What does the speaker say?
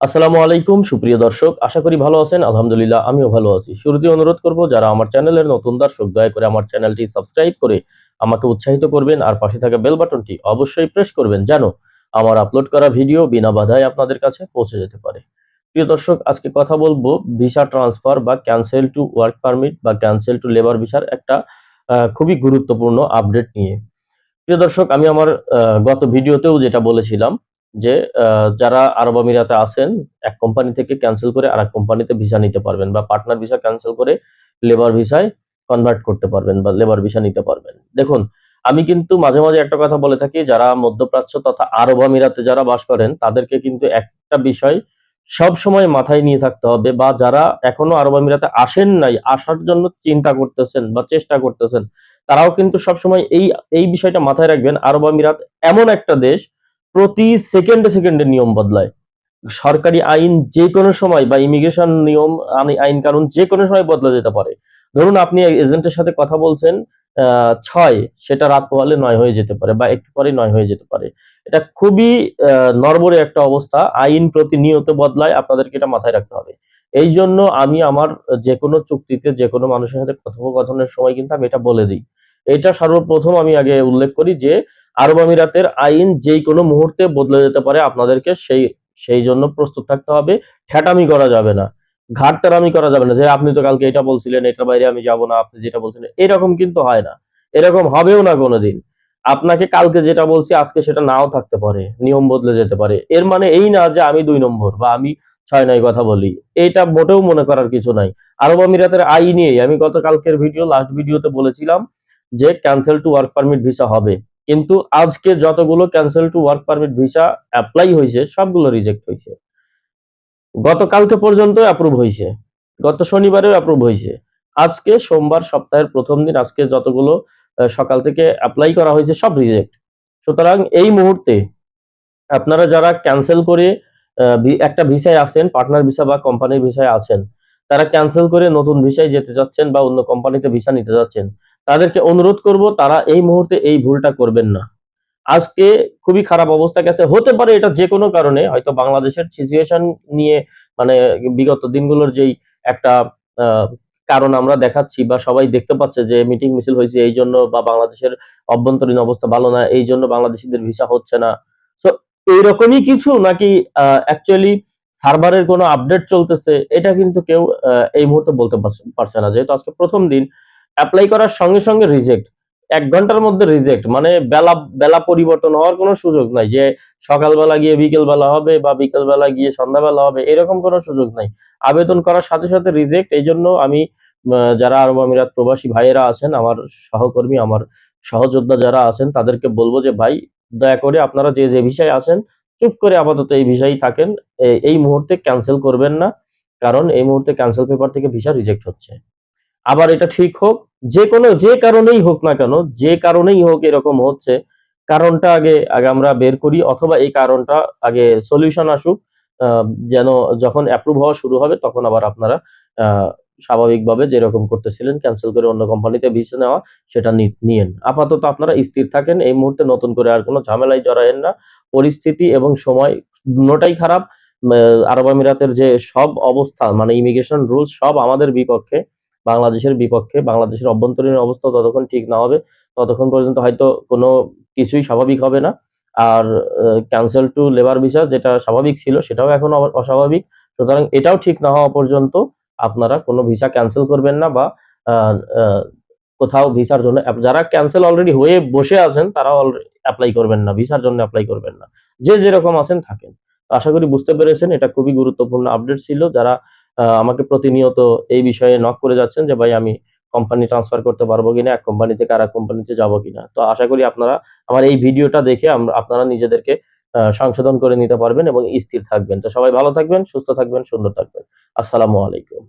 আসসালামু আলাইকুম, সুপ্রিয় দর্শক। আশা করি ভালো আছেন। আলহামদুলিল্লাহ, আমিও ভালো আছি। শুরুতে অনুরোধ করব, যারা আমার চ্যানেলের নতুন দর্শক, দয়া করে আমার চ্যানেলটি সাবস্ক্রাইব করে আমাকে উৎসাহিত করবেন আর পাশে থাকা বেল বাটনটি অবশ্যই প্রেস করবেন যেন আমার আপলোড করা ভিডিও বিনা বাধায় আপনাদের কাছে পৌঁছে যেতে পারে। প্রিয় দর্শক, আজকে কথা বলব ভিসা ট্রান্সফার বা ক্যান্সেল টু ওয়ার্ক পারমিট বা ক্যান্সেল টু লেবার ভিসার একটা খুবই গুরুত্বপূর্ণ আপডেট নিয়ে। প্রিয় দর্শক, আমি আমার গত ভিডিওতেও যেটা বলেছিলাম যে যারা আরব আমিরাতে আছেন, এক কোম্পানি থেকে ক্যান্সেল করে আরেক কোম্পানিতে ভিসা নিতে পারবেন বা পার্টনার ভিসা ক্যান্সেল করে লেবার ভিসায় কনভার্ট করতে পারবেন বা লেবার ভিসা নিতে পারবেন। দেখুন, আমি কিন্তু মাঝে মাঝে একটা কথা বলে থাকি, যারা মধ্যপ্রাচ্য তথা আরব আমিরাতে যারা বাস করেন, তাদেরকে কিন্তু একটা বিষয় সব সময় মাথায় নিয়ে থাকতে হবে বা যারা এখনও আরব আমিরাতে আসেন নাই, আসার জন্য চিন্তা করতেছেন বা চেষ্টা করতেছেন, তারাও কিন্তু সবসময় এই এই বিষয়টা মাথায় রাখবেন, আরব আমিরাত এমন একটা দেশ প্রতি সেকেন্ডে সেকেন্ডে নিয়ম বদলায়। সরকারি আইন যে কোনো সময় বা ইমিগ্রেশন নিয়ম আইন- কানুন যে কোনো সময় বদলে যেতে পারে। ধরুন আপনি এজেন্টের সাথে কথা বলছেন ছয়, সেটা রাত পোহালে নয় হয়ে যেতে পারে বা একটু পরে নয় হয়ে যেতে পারে। এটা খুবই নড়বড়ে একটা অবস্থা। আইন প্রতিনিয়ত বদলায়, আপনাদেরকে এটা মাথায় রাখতে হবে। এই জন্য আমি আমার যে কোনো চুক্তিতে যে কোনো মানুষের সাথে কথোপকথনের সময় কিন্তু আমি এটা বলে দিই। এটা সর্বপ্রথম আমি আগে উল্লেখ করি যে আরব আমিরাতের আইন যেই কোনো মুহূর্তে বদলে যেতে পারে আপনাদেরকে সেই সেই জন্য প্রস্তুত থাকতে হবে। ঠেটামি করা যাবে না। ঘাটতারামি করা যাবে না যে আপনি তো কালকে এটা বলছিলেন, এটার বাইরে আমি যাব না, আপনি যেটা বলছিলেন, এরকম কিন্তু হয় না। এরকম হবেও না কোনোদিন। আপনাকে কালকে যেটা বলছি, আজকে সেটা নাও থাকতে পারে, নিয়ম বদলে যেতে পারে। এর মানে এই না যে আমি দুই নম্বর বা আমি ছয় নয় কথা বলি। এটা মোটেও মনে করার কিছু নাই। আরব আমিরাতের আইনেই আমি গত কালকের ভিডিও লাস্ট ভিডিওতে বলেছিলাম যে cancel to work permit visa হবে। কিন্তু আজকে যতগুলো cancel to work permit visa apply হয়েছে সবগুলো রিজেক্ট হয়েছে গতকালকে পর্যন্ত অ্যাপ্রুভ হয়েছে গত শনিবারেও অ্যাপ্রুভ হয়েছে আজকে সোমবার সপ্তাহের প্রথম দিন আজকে যতগুলো সকাল থেকে অ্যাপ্লাই করা হয়েছে সব রিজেক্ট সুতরাং এই মুহূর্তে আপনারা যারা ক্যান্সেল করে একটা ভিসায় আছেন পার্টনার ভিসা বা কোম্পানির ভিসায় আছেন, তারা ক্যান্সেল করে নতুন ভিসায় যেতে যাচ্ছেন বা অন্য কোম্পানিতে ভিসা নিতে যাচ্ছেন তাদেরকে অনুরোধ করব, তারা এই মুহূর্তে এই ভুলটা করবেন না। আজকে খুবই খারাপ অবস্থা গেছে। হতে পারে এটা যে কোনো কারণে, হয়তো বাংলাদেশের সিচুয়েশন নিয়ে মানে বিগত দিনগুলোর যেই একটা কারণ আমরা দেখাচ্ছি বা সবাই দেখতে পাচ্ছে যে মিটিং মিছিল হয়েছে, এই জন্য বা বাংলাদেশের অভ্যন্তরীণ অবস্থা ভালো না, এই জন্য বাংলাদেশিদের ভিসা হচ্ছে না। তো এইরকমই কিছু নাকি অ্যাকচুয়ালি সার্ভারের কোনো আপডেট চলতেছে, এটা কিন্তু কেউ এই মুহূর্তে বলতে পারছে না। যেহেতু আজকে প্রথম দিন অ্যাপ্লাই করার সঙ্গে সঙ্গে রিজেক্ট এক ঘণ্টার মধ্যে রিজেক্ট মানে বেলা বেলা পরিবর্তন হওয়ার কোনো সুযোগ নাই যে সকালবেলা গিয়ে বিকেলবেলা হবে বা বিকেলবেলা গিয়ে সন্ধ্যাবেলা হবে, এরকম কোনো সুযোগ নাই। আবেদন করার সাথে সাথে রিজেক্ট এই জন্য আমি যারা আরব আমিরাত প্রবাসী ভাইয়েরা আছেন, আমার সহকর্মী, আমার সহযোদ্ধা যারা আছেন, তাদেরকে বলব যে, ভাই, দয়া করে আপনারা যে যে বিষয়ে আছেন, চুপ করে আপাতত এই বিষয়েই থাকেন। এই মুহূর্তে ক্যান্সেল করবেন না, কারণ এই মুহূর্তে ক্যান্সেল পেপার থেকে ভিসা রিজেক্ট হচ্ছে। আবার এটা ঠিক হোক যে কোনো, যে কারণেই হোক না কেন, যে কারণেই হোক এরকম হচ্ছে, কারণটা আগে আগে আমরা বের করি অথবা এই কারণটা আগে সলিউশন আসুক যেন যখন অ্যাপ্রুভ হওয়া শুরু হবে তখন আবার আপনারা স্বাভাবিকভাবে যেরকম করতেছিলেন ক্যান্সেল করে অন্য কোম্পানিতে ভিসা নেওয়া, সেটা নিয়েন। আপাতত আপনারা স্থির থাকেন, এই মুহূর্তে নতুন করে আর কোনো ঝামেলায় জড়ায়েন না। পরিস্থিতি এবং সময় দুটোটাই খারাপ আরব আমিরাতের যে সব অবস্থা মানে ইমিগ্রেশন রুলস সব আমাদের বিপক্ষে বাংলাদেশের বিপক্ষে, বাংলাদেশের অভ্যন্তরীণ অবস্থা যতক্ষণ ঠিক না হবে, ততক্ষণ পর্যন্ত হয়তো কোনো কিছুই স্বাভাবিক হবে না। আর ক্যান্সেল টু লেবার ভিসা যেটা স্বাভাবিক ছিল, সেটাও এখন অস্বাভাবিক। সুতরাং এটাও ঠিক না হওয়া পর্যন্ত আপনারা কোনো ভিসা ক্যান্সেল করবেন না বা কোথাও ভিসার জন্য যারা ক্যান্সেল অলরেডি হয়ে বসে আছেন, তারা অ্যাপ্লাই করবেন না ভিসার জন্য অ্যাপ্লাই করবেন না। যে যেরকম আছেন, থাকেন। আশা করি বুঝতে পেরেছেন, এটা খুবই গুরুত্বপূর্ণ আপডেট ছিল। যারা আমাকে প্রতিনিয়ত এই বিষয়ে নক করে যাচ্ছেন যে, ভাই, আমি কোম্পানি ট্রান্সফার করতে পারব কিনা, এক কোম্পানি থেকে আর এক কোম্পানিতে যাব কিনা? তো আশা করি আপনারা আমার এই ভিডিওটা দেখে আপনারা নিজেদেরকে সংশোধন করে নিতে পারবেন এবং স্থির থাকবেন। তো সবাই ভালো থাকবেন, সুস্থ থাকবেন, সুন্দর থাকবেন। আসসালামু আলাইকুম।